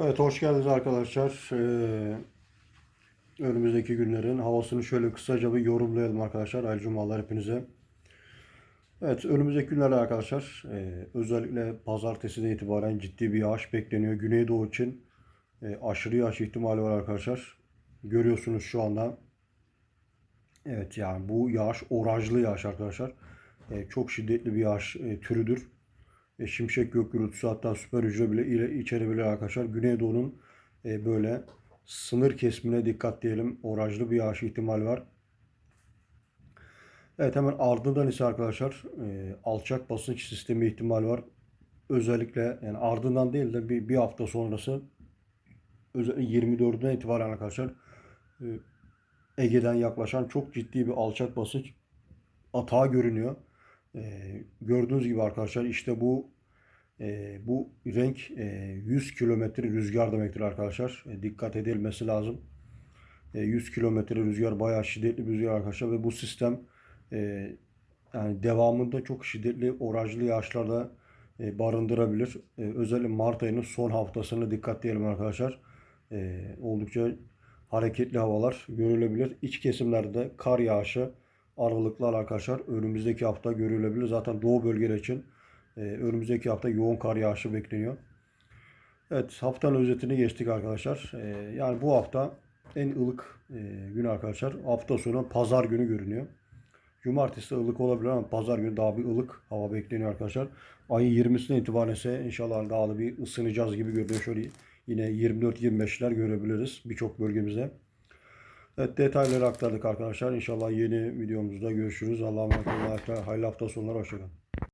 Evet hoş geldiniz arkadaşlar. Ee, önümüzdeki günlerin havasını şöyle kısaca bir yorumlayalım arkadaşlar. Hayırlı cumalar hepinize. Evet önümüzdeki günlerde arkadaşlar e, özellikle pazartesi de itibaren ciddi bir yağış bekleniyor. Güneydoğu için e, aşırı yağış ihtimali var arkadaşlar. Görüyorsunuz şu anda. Evet yani bu yağış orajlı yağış arkadaşlar. E, çok şiddetli bir yağış e, türüdür. E, şimşek gök gürültüsü hatta süper hücre bile ile içerebilir arkadaşlar. Güneydoğu'nun e, böyle sınır kesimine dikkat diyelim. Orajlı bir yağış ihtimali var. Evet hemen ardından ise arkadaşlar e, alçak basınç sistemi ihtimali var. Özellikle yani ardından değil de bir, bir hafta sonrası özellikle 24'üne itibaren arkadaşlar e, Ege'den yaklaşan çok ciddi bir alçak basınç atağı görünüyor. Ee, gördüğünüz gibi arkadaşlar işte bu e, bu renk e, 100 kilometre rüzgar demektir arkadaşlar. E, dikkat edilmesi lazım. E, 100 kilometre rüzgar bayağı şiddetli bir rüzgar arkadaşlar ve bu sistem e, yani devamında çok şiddetli orajlı yağışlarda e, barındırabilir. E, özellikle Mart ayının son haftasını dikkat diyelim arkadaşlar. E, oldukça hareketli havalar görülebilir. İç kesimlerde kar yağışı aralıklar arkadaşlar önümüzdeki hafta görülebilir. Zaten doğu bölgeler için e, önümüzdeki hafta yoğun kar yağışı bekleniyor. Evet haftanın özetini geçtik arkadaşlar. E, yani bu hafta en ılık e, gün arkadaşlar. Hafta sonu pazar günü görünüyor. Cumartesi ılık olabilir ama pazar günü daha bir ılık hava bekleniyor arkadaşlar. Ayın 20'sine itibaren ise inşallah daha da bir ısınacağız gibi görünüyor. Şöyle yine 24-25'ler görebiliriz birçok bölgemizde. Evet detayları aktardık arkadaşlar. İnşallah yeni videomuzda görüşürüz. Allah'a emanet olun. Hayırlı hafta sonları. Hoşçakalın.